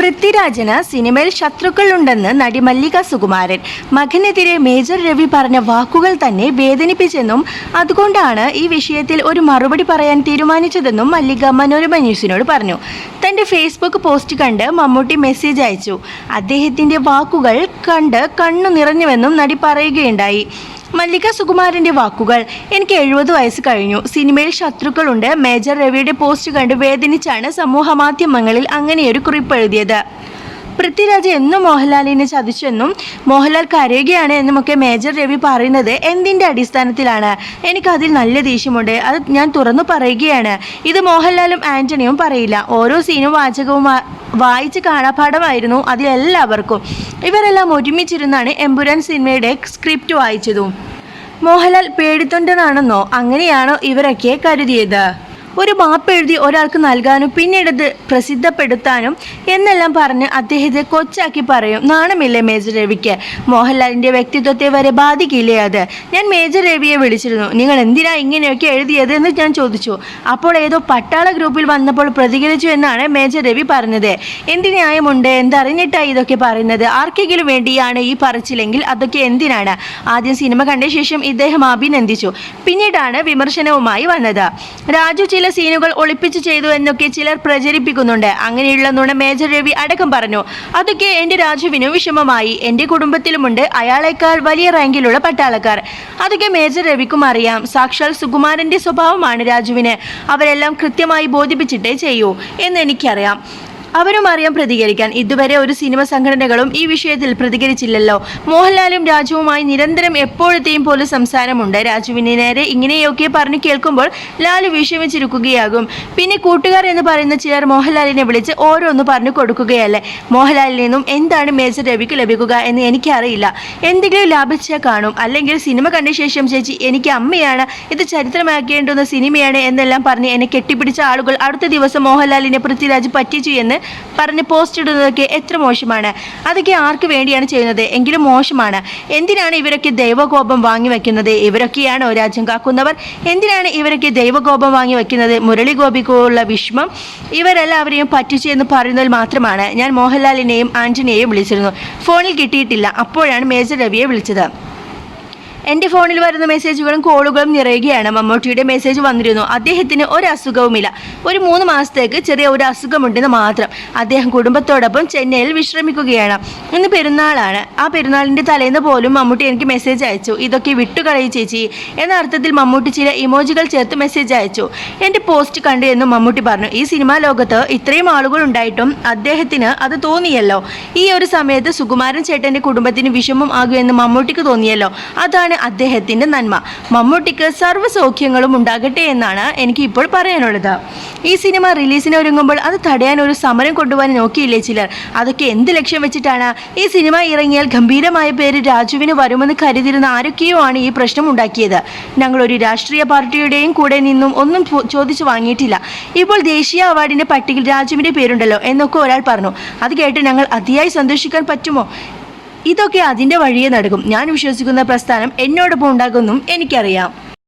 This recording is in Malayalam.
പൃഥ്വിരാജിന് സിനിമയിൽ ശത്രുക്കളുണ്ടെന്ന് നടി മല്ലിക സുകുമാരൻ. മകനെതിരെ മേജർ രവി പറഞ്ഞ വാക്കുകൾ തന്നെ വേദനിപ്പിച്ചെന്നും അതുകൊണ്ടാണ് ഈ വിഷയത്തിൽ ഒരു മറുപടി പറയാൻ തീരുമാനിച്ചതെന്നും മല്ലിക മനോരമ ന്യൂസിനോട് പറഞ്ഞു. തന്റെ ഫേസ്ബുക്ക് പോസ്റ്റ് കണ്ട് മമ്മൂട്ടി മെസ്സേജ് അയച്ചു. അദ്ദേഹത്തിന്റെ വാക്കുകൾ കണ്ട് കണ്ണു നിറഞ്ഞുവെന്നും നടി പറയുകയുണ്ടായി. മല്ലിക സുകുമാരന്റെ വാക്കുകൾ എനിക്ക് എഴുപത് വയസ്സ് കഴിഞ്ഞു. സിനിമയിൽ ശത്രുക്കളുണ്ട്. മേജർ രവിയുടെ പോസ്റ്റ് കണ്ട് വേദനിച്ചാണ് സമൂഹ മാധ്യമങ്ങളിൽ അങ്ങനെയൊരു കുറിപ്പ് എഴുതിയത്. പൃഥ്വിരാജ് എന്നും മോഹൻലാലിനെ ചതിച്ചെന്നും മോഹൻലാൽ കരയുകയാണ് എന്നുമൊക്കെ മേജർ രവി പറയുന്നത് എന്തിന്റെ അടിസ്ഥാനത്തിലാണ്? എനിക്ക് അതിൽ നല്ല ദേഷ്യമുണ്ട്. അത് ഞാൻ തുറന്നു പറയുകയാണ്. ഇത് മോഹൻലാലും ആന്റണിയും പറയില്ല. ഓരോ സീനും വാചകവും വായിച്ച് കാണാപാഠമായിരുന്നു അതിലെല്ലാവർക്കും ഇവരെല്ലാം ഒരുമിച്ചിരുന്നാണ് എമ്പുരാൻ സിനിമയുടെ സ്ക്രിപ്റ്റ് വായിച്ചതും. മോഹൻലാൽ പേടിത്തൊണ്ടനാണെന്നോ അങ്ങനെയാണോ ഇവരൊക്കെ കരുതിയത്? ഒരു മാപ്പ് എഴുതി ഒരാൾക്ക് നൽകാനും പിന്നീട് പ്രസിദ്ധപ്പെടുത്താനും എന്നെല്ലാം പറഞ്ഞ് അദ്ദേഹത്തെ കൊച്ചാക്കി പറയും. നാണമില്ലേ മേജർ രവിക്ക്? മോഹൻലാലിന്റെ വ്യക്തിത്വത്തെ വരെ ബാധിക്കില്ലേ അത്? ഞാൻ മേജർ രവിയെ വിളിച്ചിരുന്നു. നിങ്ങൾ എന്തിനാ ഇങ്ങനെയൊക്കെ എഴുതിയത് എന്ന് ഞാൻ ചോദിച്ചു. അപ്പോൾ ഏതോ പട്ടാള ഗ്രൂപ്പിൽ വന്നപ്പോൾ പ്രതികരിച്ചു എന്നാണ് മേജർ രവി പറഞ്ഞത്. എന്ത് ന്യായമുണ്ട്? എന്തറിഞ്ഞിട്ടായി ഇതൊക്കെ പറയുന്നത്? ആർക്കെങ്കിലും വേണ്ടിയാണ് ഈ പറച്ചിലെങ്കിൽ അതൊക്കെ എന്തിനാണ്? ആദ്യം സിനിമ കണ്ട ശേഷം ഇദ്ദേഹം അഭിനന്ദിച്ചു. പിന്നീടാണ് വിമർശനവുമായി വന്നത്. രാജു ചില സീനുകൾ ഒളിപ്പിച്ചു ചെയ്തു എന്നൊക്കെ ചിലർ പ്രചരിപ്പിക്കുന്നുണ്ട്. അങ്ങനെയുള്ള നുണ മേജർ രവി അടക്കം പറഞ്ഞു. അതൊക്കെ എന്റെ രാജുവിന് വിഷമമായി. എന്റെ കുടുംബത്തിലുമുണ്ട്. അയാളെക്കാൾ വലിയ റാങ്കിലുള്ള പട്ടാളക്കാർ. അതൊക്കെ മേജർ രവിക്കും അറിയാം. സാക്ഷാൽ സുകുമാരന്റെ സ്വഭാവമാണ് രാജുവിന്. അവരെല്ലാം കൃത്യമായി ബോധിപ്പിച്ചിട്ടേ ചെയ്യൂ എന്ന് എനിക്കറിയാം. അവരും അറിയാം പ്രതികരിക്കാൻ. ഇതുവരെ ഒരു സിനിമ സംഘടനകളും ഈ വിഷയത്തിൽ പ്രതികരിച്ചില്ലല്ലോ. മോഹൻലാലും രാജുവുമായി നിരന്തരം എപ്പോഴത്തെയും പോലെ സംസാരമുണ്ട്. രാജുവിനെ നേരെ ഇങ്ങനെയൊക്കെ പറഞ്ഞു കേൾക്കുമ്പോൾ ലാലു വിഷമിച്ചിരിക്കുകയാകും. പിന്നെ കൂട്ടുകാർ എന്ന് പറയുന്ന ചിലർ മോഹൻലാലിനെ വിളിച്ച് ഓരോന്ന് പറഞ്ഞു കൊടുക്കുകയല്ലേ? മോഹൻലാലിൽ നിന്നും എന്താണ് മേജർ രവിക്ക് ലഭിക്കുക എന്ന് എനിക്കറിയില്ല. എന്തെങ്കിലും ലാഭിച്ചാൽ കാണും. അല്ലെങ്കിൽ സിനിമ കണ്ട ശേഷം ചേച്ചി എനിക്ക് അമ്മയാണ്. ഇത് ചരിത്രമാക്കേണ്ടുന്ന സിനിമയാണ് എന്നെല്ലാം പറഞ്ഞ് എന്നെ കെട്ടിപ്പിടിച്ച ആളുകൾ അടുത്ത ദിവസം മോഹൻലാലിനെ പൃഥ്വിരാജ് പറ്റിച്ചു എന്ന് പറഞ്ഞ് പോസ്റ്റ് ഇടുന്നതൊക്കെ എത്ര മോശമാണ്? അതൊക്കെ ആർക്ക് വേണ്ടിയാണ് ചെയ്യുന്നത്? എങ്കിലും മോശമാണ്. എന്തിനാണ് ഇവരൊക്കെ ദൈവകോപം വാങ്ങി വെക്കുന്നത്? ഇവരൊക്കെയാണ് രാജ്യം കാക്കുന്നവർ. എന്തിനാണ് ഇവരൊക്കെ ദൈവകോപം വാങ്ങി വെക്കുന്നത്? മുരളി ഗോപിക്കുള്ള വിഷമം ഇവരെല്ലാവരെയും പറ്റിച്ചു എന്ന് പറയുന്നതിൽ മാത്രമാണ്. ഞാൻ മോഹൻലാലിനെയും ആന്റണിയെയും വിളിച്ചിരുന്നു. ഫോണിൽ കിട്ടിയിട്ടില്ല. അപ്പോഴാണ് മേജർ രവിയെ വിളിച്ചത്. എന്റെ ഫോണിൽ വരുന്ന മെസ്സേജുകളും കോളുകളും നിറയുകയാണ്. മമ്മൂട്ടിയുടെ മെസ്സേജ് വന്നിരുന്നു. അദ്ദേഹത്തിന് ഒരു അസുഖവുമില്ല. ഒരു മൂന്ന് മാസത്തേക്ക് ചെറിയ ഒരു അസുഖമുണ്ടെന്ന് മാത്രം. അദ്ദേഹം കുടുംബത്തോടൊപ്പം ചെന്നൈയിൽ വിശ്രമിക്കുകയാണ്. ഇന്ന് പെരുന്നാളാണ്. ആ പെരുന്നാളിന്റെ തലേന്ന് പോലും മമ്മൂട്ടി എനിക്ക് മെസ്സേജ് അയച്ചു. ഇതൊക്കെ വിട്ടുകളയും ചേച്ചി. എന്ന അർത്ഥത്തിൽ മമ്മൂട്ടി ചില ഇമോജികൾ ചേർത്ത് മെസ്സേജ് അയച്ചു. എന്റെ പോസ്റ്റ് കണ്ടു എന്നും മമ്മൂട്ടി പറഞ്ഞു. ഈ സിനിമാ ലോകത്ത് ഇത്രയും ആളുകൾ ഉണ്ടായിട്ടും അദ്ദേഹത്തിന് അത് തോന്നിയല്ലോ. ഈ ഒരു സമയത്ത് സുകുമാരൻ ചേട്ടന്റെ കുടുംബത്തിന് വിഷമം ആകുമെന്ന് മമ്മൂട്ടിക്ക് തോന്നിയല്ലോ. അതാണ് അദ്ദേഹത്തിന്റെ നന്മ. മമ്മൂട്ടിക്ക് സർവ സൗഖ്യങ്ങളും ഉണ്ടാകട്ടെ എന്നാണ് എനിക്ക് ഇപ്പോൾ പറയാനുള്ളത്. ഈ സിനിമ റിലീസിന് ഒരുങ്ങുമ്പോൾ അത് തടയാൻ ഒരു സമരം കൊണ്ടുപോകാൻ നോക്കിയില്ലേ ചിലർ? അതൊക്കെ എന്ത് ലക്ഷ്യം വെച്ചിട്ടാണ്? ഈ സിനിമ ഇറങ്ങിയാൽ ഗംഭീരമായ പേര് രാജുവിന് വരുമെന്ന് കരുതിയിരുന്ന ആരൊക്കെയോ ആണ് ഈ പ്രശ്നം ഉണ്ടാക്കിയത്. ഞങ്ങളൊരു രാഷ്ട്രീയ പാർട്ടിയുടെയും കൂടെ നിന്നും ഒന്നും ചോദിച്ചു വാങ്ങിയിട്ടില്ല. ഇപ്പോൾ ദേശീയ അവാർഡിന്റെ പട്ടികയിൽ രാജുവിന്റെ പേരുണ്ടല്ലോ എന്നൊക്കെ ഒരാൾ പറഞ്ഞു. അത് കേട്ട് ഞങ്ങൾ അതിയായി സന്തോഷിക്കാൻ പറ്റുമോ? ഇതൊക്കെ അതിന്റെ വഴിയെ നടക്കും. ഞാൻ വിശ്വസിക്കുന്ന പ്രസ്ഥാനം എന്നോടൊപ്പം ഉണ്ടാകുമെന്നും എനിക്കറിയാം.